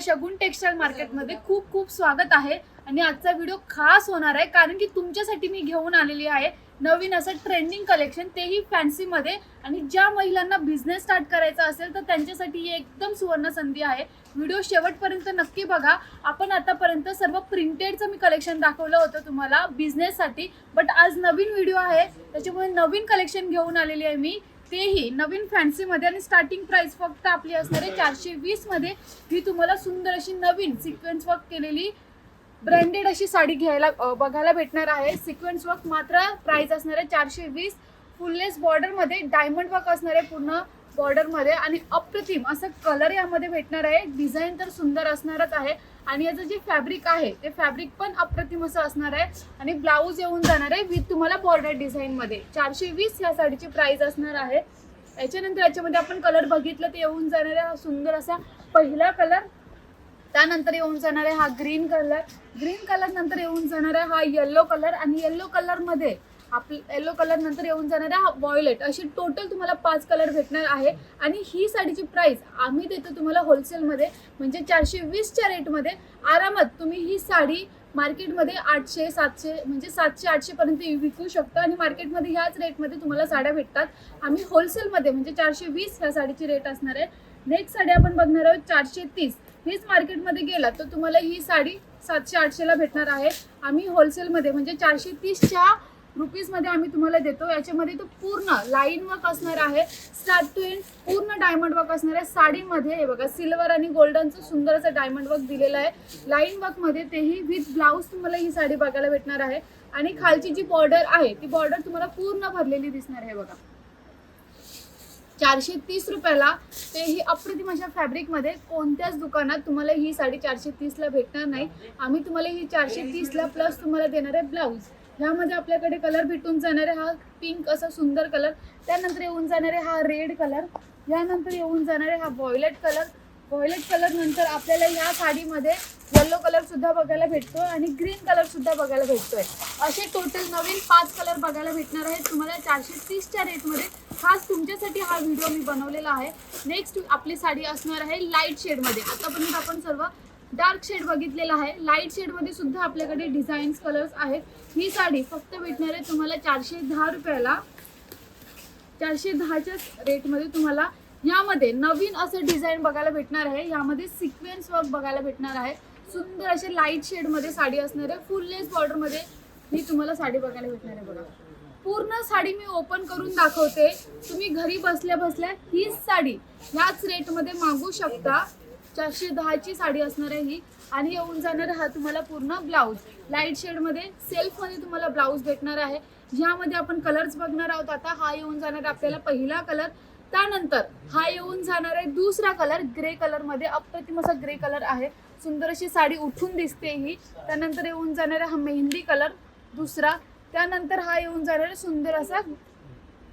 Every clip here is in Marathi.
शगुन टेक्सटाईल मार्केटमध्ये खूप खूप स्वागत आहे. आणि आजचा व्हिडिओ खास होणार आहे कारण की तुमच्यासाठी मी घेऊन आलेली आहे नवीन असं ट्रेंडिंग कलेक्शन तेही फॅन्सीमध्ये आणि ज्या महिलांना बिझनेस स्टार्ट करायचा असेल तर त्यांच्यासाठी ही एकदम सुवर्ण संधी आहे. व्हिडिओ शेवटपर्यंत नक्की बघा. आपण आतापर्यंत सर्व प्रिंटेडचं मी कलेक्शन दाखवलं होतं तुम्हाला बिझनेससाठी बट आज नवीन व्हिडिओ आहे त्याच्यामुळे नवीन कलेक्शन घेऊन आलेली आहे मी. तेही नवीन फॅन्सीमध्ये आणि स्टार्टिंग प्राइस फक्त आपली असणार आहे चारशे वीसमध्ये ही तुम्हाला सुंदर अशी नवीन सिक्वेन्स वर्क केलेली ब्रँडेड अशी साडी घ्यायला बघायला भेटणार आहे. सिक्वेन्स वर्क मात्र प्राइस असणार आहे चारशे वीस. फुललेस बॉर्डरमध्ये डायमंड वर्क असणार आहे पूर्ण बॉर्डरमध्ये आणि अप्रतिम असं कलर यामध्ये भेटणार आहे. डिझाईन तर सुंदर असणारच आहे. आणि याचं जे फॅब्रिक आहे ते फॅब्रिक पण अप्रतिम असं असणार आहे. आणि ब्लाऊज येऊन जाणार आहे विथ तुम्हाला बॉर्डर डिझाईनमध्ये चारशे वीस या साडीची प्राइस असणार आहे. याच्यानंतर याच्यामध्ये आपण कलर बघितलं ते येऊन जाणार आहे हा सुंदर असा पहिला कलर त्यानंतर येऊन जाणार आहे हा ग्रीन कलर ग्रीन कलर नंतर येऊन जाणार आहे हा येल्लो कलर आणि येल्लो कलरमध्ये आप येलो कलर नंतर येऊन जाणार आहे हा वॉयलेट अशी टोटल तुम्हाला पाच कलर भेटणार आहे. आणि ही साडीची प्राईस आम्ही देतो तुम्हाला होलसेलमध्ये म्हणजे चारशे वीसच्या रेटमध्ये आरामात तुम्ही ही साडी मार्केटमध्ये आठशे सातशे म्हणजे सातशे आठशेपर्यंत विकू शकता आणि मार्केटमध्ये ह्याच रेटमध्ये तुम्हाला साड्या भेटतात. आम्ही होलसेलमध्ये म्हणजे चारशे वीस ह्या साडीची रेट असणार आहे. नेक्स्ट साडी आपण बघणार आहोत चारशे तीस. हीच मार्केटमध्ये गेला तर तुम्हाला ही साडी सातशे आठशेला भेटणार आहे. आम्ही होलसेलमध्ये म्हणजे चारशे तीसच्या रुपीजमध्ये आम्ही तुम्हाला देतो. याच्यामध्ये तो पूर्ण लाईन वर्क असणार आहे. स्टार्ट टू एंड पूर्ण डायमंड वर्क असणार आहे. साडीमध्ये हे बघा सिल्वर आणि गोल्डनचं सुंदर असं डायमंड वर्क दिलेलं आहे. लाईन वर्कमध्ये तेही विथ ब्लाऊज तुम्हाला ही साडी बघायला भेटणार आहे. आणि खालची जी बॉर्डर आहे ती बॉर्डर तुम्हाला पूर्ण भरलेली दिसणार आहे बघा. चारशे तीस रुपयाला ते ही अप्रतिम अशा फॅब्रिकमध्ये कोणत्याच दुकानात तुम्हाला ही साडी चारशे तीसला भेटणार नाही. आम्ही तुम्हाला ही चारशे तीसला प्लस तुम्हाला देणार आहे ब्लाऊज ह्यामध्ये आपल्याकडे कलर भेटून जाणारे हा पिंक असा सुंदर कलर त्यानंतर येऊन जाणारे हा रेड कलर यानंतर येऊन जाणारे हा व्हायलेट कलर व्हॉयलेट कलर नंतर आपल्याला ह्या साडीमध्ये येल्लो कलर सुद्धा बघायला भेटतो आणि ग्रीन कलर सुद्धा बघायला भेटतोय. असे टोटल नवीन पाच कलर बघायला भेटणार आहेत. तुम्हाला चारशे तीसच्या रेटमध्ये खास तुमच्यासाठी हा व्हिडिओ मी बनवलेला आहे. नेक्स्ट आपली साडी असणार आहे लाइट शेडमध्ये आतापर्यंत आपण सर्व डार्क शेड बघितलेला आहे. लाइट शेडमध्ये सुद्धा आपल्याकडे डिझाईन्स कलर्स आहेत. ही साडी फक्त भेटणार आहे तुम्हाला चारशे दहा रुपयाला. चारशे दहाच्याच रेटमध्ये तुम्हाला यामध्ये नवीन असं डिझाईन बघायला भेटणार आहे. यामध्ये सिक्वेन्स वर्क बघायला भेटणार आहे. सुंदर असे लाइट शेडमध्ये साडी असणार आहे. फुललेस बॉर्डरमध्ये ही तुम्हाला साडी बघायला भेटणार आहे बघा. पूर्ण साडी मी ओपन करून दाखवते. तुम्ही घरी बसल्या बसल्या हीच साडी ह्याच रेटमध्ये मागू शकता. चारशे दहाची साडी असणार आहे ही. आणि येऊन जाणार हा तुम्हाला पूर्ण ब्लाऊज. लाइट शेडमध्ये सेल्फमध्ये तुम्हाला ब्लाऊज भेटणार आहे. ह्यामध्ये आपण कलर्स बघणार आहोत आता हा येऊन जाणार आपल्याला पहिला कलर त्यानंतर हा येऊन जाणार आहे दुसरा कलर ग्रे कलरमध्ये अप्रतिम असा ग्रे कलर आहे. सुंदर अशी साडी उठून दिसते ही. त्यानंतर येऊन जाणार आहे हा मेहंदी कलर दुसरा. त्यानंतर हा येऊन जाणार आहे सुंदर असा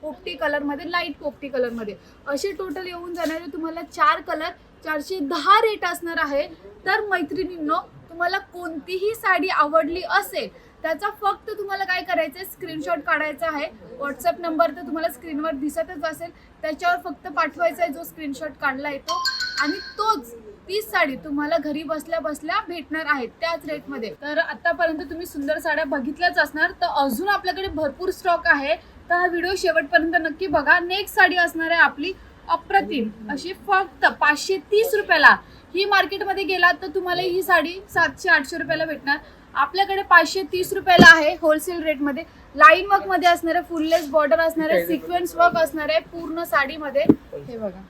पोपटी कलरमध्ये लाइट पोपटी कलरमध्ये असे टोटल येऊन जाणारे तुम्हाला चार कलर चारशे दहा रेट असणार आहे. तर मैत्रिणींनो तुम्हाला कोणतीही साडी आवडली असेल त्याचा फक्त तुम्हाला काय करायचं आहे स्क्रीनशॉट काढायचा आहे. व्हॉट्सअप नंबर तर तुम्हाला स्क्रीनवर दिसतच असेल. त्याच्यावर फक्त पाठवायचा आहे जो स्क्रीनशॉट काढला आहे तो. आणि तोच तीच साडी तुम्हाला घरी बसल्या बसल्या भेटणार आहेत त्याच रेटमध्ये तर आतापर्यंत तुम्ही सुंदर साड्या बघितल्याच असणार. तर अजून आपल्याकडे भरपूर स्टॉक आहे. तर हा व्हिडिओ शेवटपर्यंत नक्की बघा. नेक्स्ट साडी असणार आहे आपली अप्रतिम. अशी फक्त पाचशे तीस रुपयाला ही मार्केटमध्ये गेलात तर तुम्हाला ही साडी सातशे आठशे रुपयाला भेटणार. आपल्याकडे पाचशे तीस रुपयाला आहे होलसेल रेटमध्ये लाईन वर्कमध्ये असणार आहे फुललेस बॉर्डर असणार आहे सिक्वेन्स वर्क असणार आहे पूर्ण साडीमध्ये हे बघा.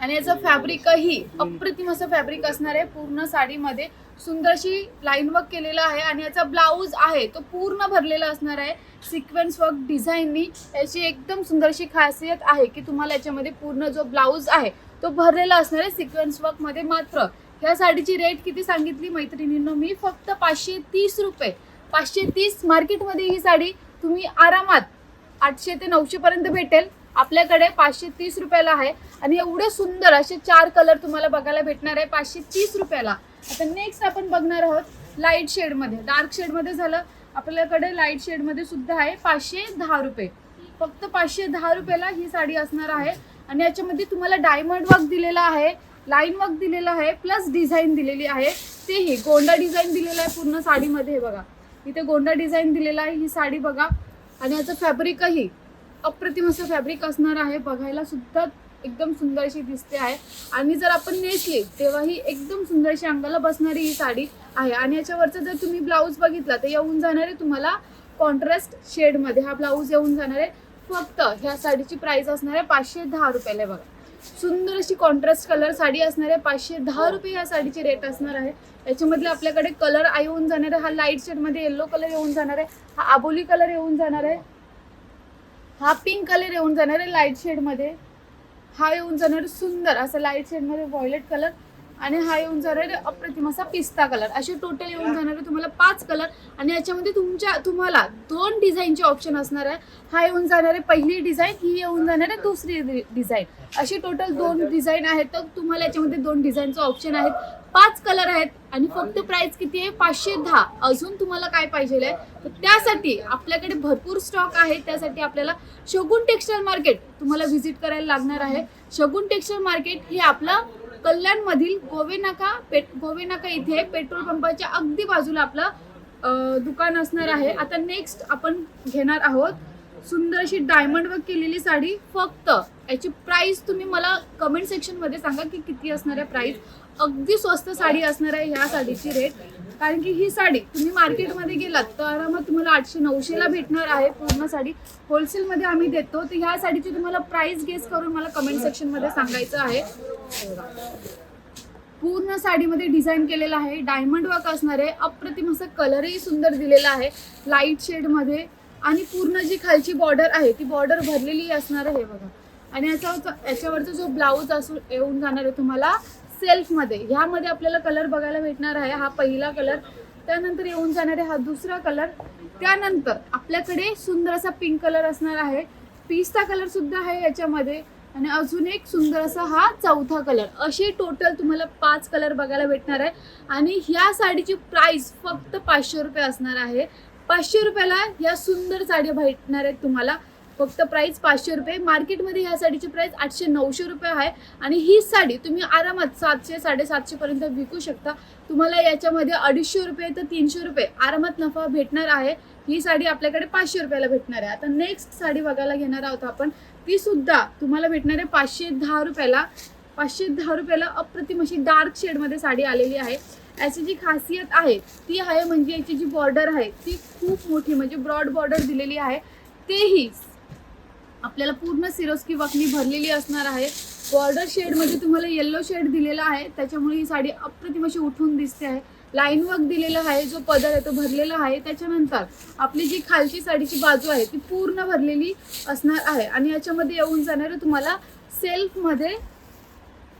आणि याचं फॅब्रिकही अप्रतिम असं फॅब्रिक असणार आहे पूर्ण साडीमध्ये सुंदरशी लाईन वर्क केलेला आहे आणि याचा ब्लाऊज आहे तो पूर्ण भरलेला असणार आहे. सिक्वेन्स वर्क डिझाईननी याची एकदम सुंदरशी खासियत आहे की तुम्हाला याच्यामध्ये पूर्ण जो ब्लाऊज आहे तो भरलेला असणार आहे सिक्वेन्स वर्कमध्ये मात्र. ह्या साडीची रेट किती सांगितली मैत्रिणींनो? मी फक्त पाचशे तीस रुपये पाचशे तीस मार्केटमध्ये ही साडी तुम्ही आरामात आठशे ते नऊशेपर्यंत भेटेल. आपल्याकडे पाचशे तीस रुपयाला आहे आणि एवढे सुंदर असे चार कलर तुम्हाला बघायला भेटणार आहे. पाचशे तीस रुपयाला. आता नेक्स्ट आपण बघणार आहोत लाइट शेडमध्ये डार्क शेडमध्ये झालं आपल्याकडे लाइट शेडमध्ये सुद्धा आहे पाचशे दहा रुपये. फक्त पाचशे दहा रुपयाला ही साडी असणार आहे. आणि याच्यामध्ये तुम्हाला डायमंड वर्क दिलेला आहे लाईन वर्क दिलेला आहे प्लस डिझाईन दिलेली आहे. तेही गोंडा डिझाईन दिलेला आहे पूर्ण साडीमध्ये हे बघा. इथे गोंडा डिझाईन दिलेला आहे ही साडी बघा. आणि याचं फॅब्रिकही अप्रतिम असं फॅब्रिक असणार आहे. बघायला सुद्धा एकदम सुंदर अशी दिसते आहे. आणि जर आपण नेसली तेव्हा ही एकदम सुंदर अशी अंगाला बसणारी ही साडी आहे. आणि याच्यावरचं जर तुम्ही ब्लाऊज बघितला तर येऊन जाणार आहे तुम्हाला कॉन्ट्रास्ट शेडमध्ये हा ब्लाऊज येऊन जाणार आहे फक्त ह्या साडीची प्राइस असणार आहे पाचशे दहा रुपयाला आहे बघा. सुंदर अशी कॉन्ट्रास्ट कलर साडी असणार आहे पाचशे दहा रुपये ह्या साडीची रेट असणार आहे. याच्यामधले आपल्याकडे कलर येऊन जाणार आहे हा लाइट शेडमध्ये येल्लो कलर येऊन जाणार आहे हा आबोली कलर येऊन जाणार आहे हा पिंक कलर येऊन जाणार आहे लाइट शेडमध्ये हा येऊन जाणार सुंदर असं लाइट शेडमध्ये व्हायलेट कलर आणि हा येऊन जाणार आहे अप्रतिम असा पिस्ता कलर असे टोटल येऊन जाणार आहे तुम्हाला पाच कलर आणि याच्यामध्ये तुमच्या तुम्हाला दोन डिझाईनचे ऑप्शन असणार आहे. हा येऊन जाणार आहे पहिली डिझाईन ही येऊन जाणार आहे दुसरी डिझाईन अशी टोटल दोन डिझाईन आहेत. तर तुम्हाला याच्यामध्ये दोन डिझाईनचं ऑप्शन आहेत. पाच कलर आहेत आणि फक्त प्राइस किती आहे? पाचशे दहा. अजून तुम्हाला काय पाहिजे आहे? तर त्यासाठी आपल्याकडे भरपूर स्टॉक आहे. त्यासाठी आपल्याला शगुन टेक्स्टाईल मार्केट तुम्हाला व्हिजिट करायला लागणार आहे. शगुन टेक्स्टाईल मार्केट हे आपलं कल्याणमधील गोवेनाका पेट गोवेनाका इथे पेट्रोल पंपाच्या अगदी बाजूला आपलं दुकान असणार आहे. आता नेक्स्ट आपण घेणार आहोत सुंदर अशी डायमंड वर्क केलेली साडी फक्त. याची प्राइस तुम्ही मला कमेंट सेक्शनमध्ये सांगा की किती असणार आहे प्राइस अगदी स्वस्त साडी असणार आहे ह्या साडीची रेट कारण की ही साडी तुम्ही मार्केटमध्ये गेलात तर आरामात तुम्हाला आठशे नऊशेला भेटणार आहे पूर्ण साडी. होलसेलमध्ये आम्ही देतो तर ह्या साडीची तुम्हाला प्राइस गेस करून मला कमेंट सेक्शनमध्ये सांगायचं आहे. पूर्ण साडीमध्ये डिझाईन केलेलं आहे डायमंड वर्क असणार आहे अप्रतिम असं कलरही सुंदर दिलेला आहे लाइट शेडमध्ये आणि पूर्ण जी खालची बॉर्डर आहे ती बॉर्डर भरलेली असणार आहे बघा. आणि याचा याच्यावरचा जो ब्लाऊज असू येऊन जाणार आहे तुम्हाला सेल्फमध्ये. ह्यामध्ये आपल्याला कलर बघायला भेटणार आहे हा पहिला कलर. त्यानंतर येऊन जाणार आहे हा दुसरा कलर. त्यानंतर आपल्याकडे सुंदर असा पिंक कलर असणार आहे. पीसचा कलर सुद्धा आहे याच्यामध्ये. आणि अजून एक सुंदर असा हा चौथा कलर असे टोटल तुम्हाला पाच कलर बघायला भेटणार आहे. आणि ह्या साडीची प्राइस फक्त पाचशे रुपये असणार आहे. पाचशे रुपयाला ह्या सुंदर साड्या भेटणार आहेत तुम्हाला. फक्त प्राईस पाचशे रुपये. मार्केटमध्ये ह्या साडीची प्राईस आठशे नऊशे रुपये आहे. आणि ही साडी तुम्ही आरामात सातशे साडेसातशे पर्यंत विकू शकता. तुम्हाला याच्यामध्ये अडीचशे रुपये तर तीनशे रुपये. आरामात नफा भेटणार आहे. ही साडी आपल्याकडे पाचशे रुपयाला भेटणार आहे. आता नेक्स्ट साडी बघायला घेणार आहोत आपण. ती सुद्धा तुम्हाला भेटणार आहे पाचशे दहा रुपयाला. पाचशे दहा रुपयाला अप्रतिम अशी डार्क शेडमध्ये साडी आलेली आहे. याची जी खासियत आहे ती आहे म्हणजे याची जी बॉर्डर आहे ती खूप मोठी म्हणजे ब्रॉड बॉर्डर दिलेली आहे. तेही आपल्याला पूर्ण सिरोस्की वाकणी भरलेली असणार आहे. बॉर्डर शेडमध्ये तुम्हाला येल्लो शेड दिलेला आहे. त्याच्यामुळे ही साडी अप्रतिम अशी उठून दिसते आहे. लाईन वर्क दिलेला आहे. जो पदर आहे तो भरलेला आहे. त्याच्यानंतर आपली जी खालची साडीची बाजू आहे ती पूर्ण भरलेली असणार आहे. आणि याच्यामध्ये येऊन जाणार तुम्हाला सेल्फमध्ये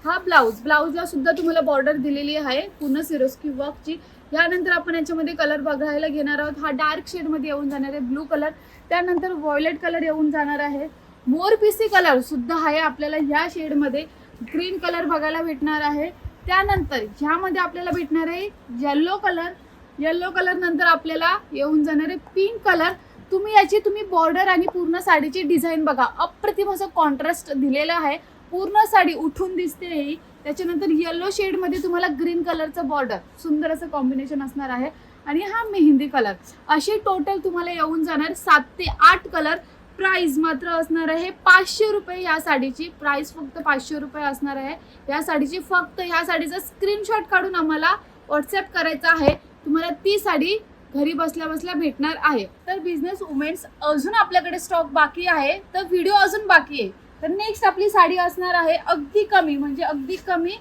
हा ब्लाऊज ब्लाऊजला सुद्धा तुम्हाला बॉर्डर दिलेली आहे. पूर्ण सिरोस्की वर्कची यानंतर आपण याच्यामध्ये कलर बघायला घेणार आहोत. हा डार्क शेडमध्ये येऊन जाणार आहे. ब्लू कलर त्यानंतर वॉयलेट कलर येऊन जाणार आहे. मोर पिसी कलर सुद्धा आहे आपल्याला ह्या शेडमध्ये ग्रीन कलर बघायला भेटणार आहे. त्यानंतर ह्यामध्ये आपल्याला भेटणार आहे येल्लो कलर येल्लो कलर नंतर आपल्याला येऊन जाणार आहे पिंक कलर तुम्ही याची तुम्ही बॉर्डर आणि पूर्ण साडीची डिझाईन बघा. अप्रतिम असं कॉन्ट्रास्ट दिलेलं आहे. पूर्ण साडी उठून दिसते ही. त्याच्यानंतर येल्लो शेडमध्ये तुम्हाला ग्रीन कलरचं बॉर्डर सुंदर असं कॉम्बिनेशन असणार आहे. आणि हा मेहंदी कलर. असे टोटल तुम्हाला येऊन जाणार सात ते आठ कलर. प्राइस मात्र असणार आहे पाचशे रुपये या साडीची. प्राइस फक्त पाचशे रुपये असणार आहे. या साडीची फक्त ह्या साडीचा स्क्रीनशॉट काढून आम्हाला व्हॉट्सअप करायचा आहे. तुम्हाला ती साडी घरी बसल्या बसल्या भेटणार आहे. तर बिझनेस वुमेन्स अजून आपल्याकडे स्टॉक बाकी आहे. तर व्हिडिओ अजून बाकी आहे. तर नेक्स्ट आपली साडी असणार आहे अगदी कमी म्हणजे अगदी कमी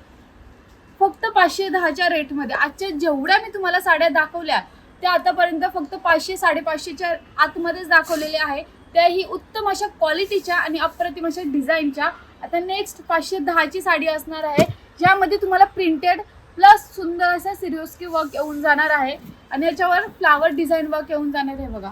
फक्त पाचशे दहाच्या रेटमध्ये. आजच्या जेवढ्या मी तुम्हाला साड्या दाखवल्या त्या आतापर्यंत फक्त पाचशे साडेपाचशेच्या आतमध्येच दाखवलेल्या आहे. त्याही उत्तम अशा क्वालिटीच्या आणि अप्रतिम अशा डिझाईनच्या आता नेक्स्ट पाचशे दहाची साडी असणार आहे ज्यामध्ये तुम्हाला प्रिंटेड प्लस सुंदर असा सिरियोस्की वर्क येऊन जाणार आहे. आणि याच्यावर फ्लावर डिझाईन वर्क येऊन जाणार आहे बघा.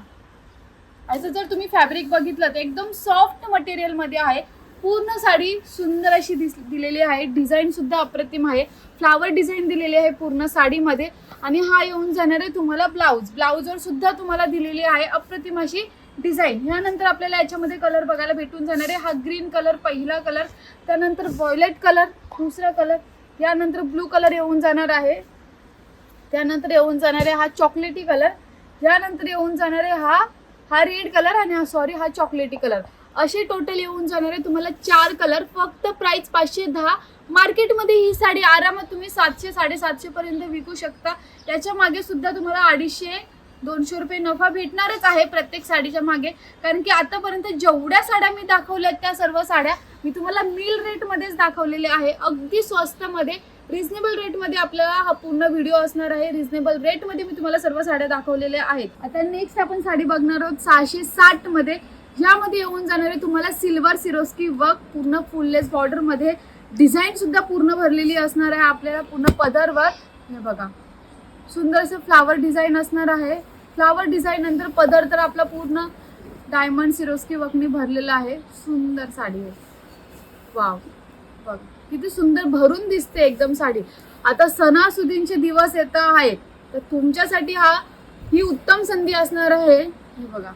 असं जर तुम्ही फॅब्रिक बघितलं तर एकदम सॉफ्ट मटेरियलमध्ये आहे. पूर्ण साडी सुंदर अशी दिस दिलेली आहे. डिझाईन सुद्धा अप्रतिम आहे. फ्लावर डिझाईन दिलेली आहे पूर्ण साडीमध्ये. आणि हा येऊन जाणार आहे तुम्हाला ब्लाऊज ब्लाऊजवर सुद्धा तुम्हाला दिलेली आहे अप्रतिम अशी डिझाईन ह्यानंतर आपल्याला याच्यामध्ये कलर बघायला भेटून जाणार आहे. हा ग्रीन कलर पहिला कलर त्यानंतर व्हॉयलेट कलर दुसरा कलर यानंतर ब्लू कलर येऊन जाणार आहे. त्यानंतर येऊन जाणार आहे हा चॉकलेटी कलर यानंतर येऊन जाणार आहे हा हा रेड कलर आणि हा सॉरी हा चॉकलेटी कलर असे टोटल येऊन जाणार आहे तुम्हाला चार कलर फक्त प्राइस पाचशे दहा. मार्केटमध्ये ही साडी आरामात तुम्ही सातशे साडेसातशे पर्यंत विकू शकता. त्याच्यामागे सुद्धा तुम्हाला अडीचशे दोनशे रुपये नफा भेटणारच आहे प्रत्येक साडीच्या मागे. कारण की आतापर्यंत जेवढ्या साड्या मी दाखवल्या त्या सर्व साड्या मी तुम्हाला मिल रेटमध्येच दाखवलेले आहे. अगदी स्वस्तमध्ये रिझनेबल रेटमध्ये आपल्याला हा पूर्ण व्हिडिओ असणार आहे. रिझनेबल रेटमध्ये मी तुम्हाला सर्व साड्या दाखवलेल्या आहेत. आता नेक्स्ट आपण साडी बघणार आहोत सहाशे साठमध्ये यामध्ये येऊन जाणारे तुम्हाला सिल्वर सिरोस्की वर्क पूर्ण फुललेस बॉर्डरमध्ये डिझाईन सुद्धा पूर्ण भरलेली असणार आहे. आपल्याला पूर्ण पदरवर हे बघा. सुंदरसं फ्लावर डिझाईन असणार आहे. फ्लावर डिझाईन नंतर पदर तर आपला पूर्ण डायमंड सिरोस्की वर्कने भरलेला आहे. सुंदर साडी आहे. वाव बघ किती सुंदर भरून दिसते एकदम साडी. आता सणासुदींचे दिवस येत आहेत. तर तुमच्यासाठी हा ही उत्तम संधी असणार आहे. हे बघा.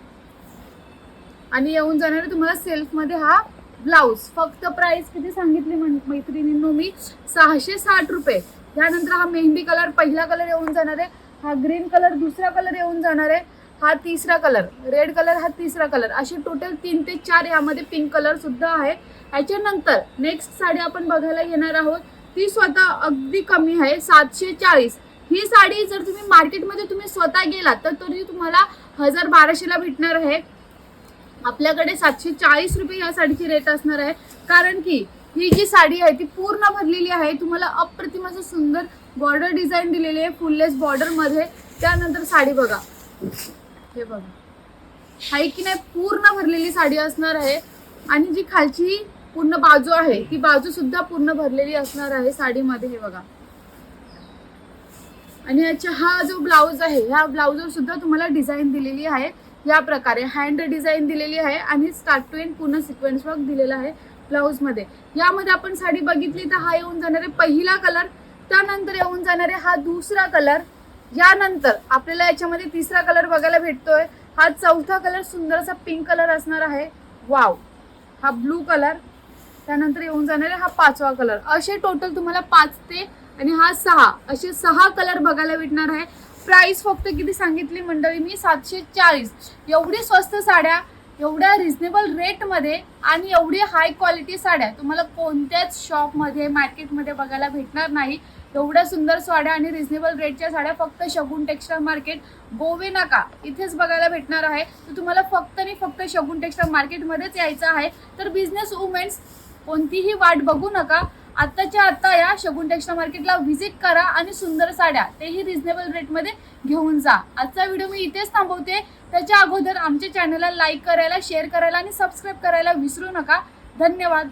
आणि येऊन जाणार आहे तुम्हाला सेल्फमध्ये हा ब्लाऊज. फक्त प्राइस किती सांगितली म्हण- मैत्रिणींनो मी? सहाशे साठ रुपये. त्यानंतर हा मेहंदी कलर पहिला कलर येऊन जाणार आहे. हा ग्रीन कलर दुसरा कलर येऊन जाणार आहे. हा तिसरा कलर रेड कलर हा तिसरा कलर असे टोटल तीन ते चार यामध्ये पिंक कलर सुद्धा आहे. याच्यानंतर नेक्स्ट साडी आपण बघायला येणार आहोत. ती स्वतः अगदी कमी आहे सातशे चाळीस. ही साडी जर तुम्ही मार्केटमध्ये तुम्ही स्वतः गेलात तर तरी तुम्हाला हजार बाराशेला भेटणार आहे. आपल्याकडे सातशे चाळीस रुपये या साडीची रेट असणार आहे. कारण की ही जी साडी आहे ती पूर्ण भरलेली आहे. तुम्हाला अप्रतिम असं सुंदर बॉर्डर डिझाईन दिलेली आहे फुललेस बॉर्डरमध्ये. त्यानंतर साडी बघा. हे बघा. हाय की नाही पूर्ण भरलेली साडी असणार आहे. आणि जी खालची पूर्ण बाजू आहे ती बाजू सुद्धा पूर्ण भरलेली असणार आहे साडीमध्ये. हे बघा. आणि याचा हा जो ब्लाऊज आहे ह्या ब्लाऊजवर सुद्धा तुम्हाला डिझाईन दिलेली आहे. या प्रकारे हँड डिझाईन दिलेली आहे आणि स्टार्ट टू एंड पूर्ण सिक्वेन्स वर्क दिलेला आहे ब्लाऊजमध्ये यामध्ये आपण साडी बघितली तर हा येऊन जाणारे पहिला कलर त्यानंतर येऊन जाणारे हा दुसरा कलर यानंतर आपल्याला याच्यामध्ये तिसरा कलर बघायला भेटतोय. हा चौथा कलर सुंदरसा पिंक कलर असणार आहे. वाव हा ब्लू कलर त्यानंतर येऊन जाणारे हा पाचवा कलर असे टोटल तुम्हाला पाच ते आणि हा सहा असे सहा कलर बघायला भेटणार आहे. प्राइस फक्त किती सांगितली मंडळी? मी सातशे चाळीस एवढी स्वस्त साड्या एवढ्या रिझनेबल रेटमध्ये आणि एवढी हाय क्वालिटी साड्या. तुम्हाला कोणत्याच शॉपमध्ये मार्केटमध्ये बघायला भेटणार नाही. एवढ्या सुंदर साड्या आणि रिझनेबल रेटच्या साड्या फक्त शगुन टेक्स्टाईल मार्केट गोवे नाका इथेच बघायला भेटणार आहे. तर तुम्हाला फक्त आणि फक्त शगुन टेक्स्टाईल मार्केटमध्येच यायचं आहे. तर बिझनेस वुमेन्स कोणतीही वाट बघू नका. आत्ताच्या आत्ता या शगुन टेक्स्टाईल मार्केटला व्हिजिट करा आणि सुंदर साड्या तेही रिझनेबल रेटमध्ये घेऊन जा. आजचा व्हिडिओ मी इथेच थांबवते. त्याच्या अगोदर आमच्या चॅनलला लाईक करायला शेअर करायला आणि सबस्क्राईब करायला विसरू नका. धन्यवाद.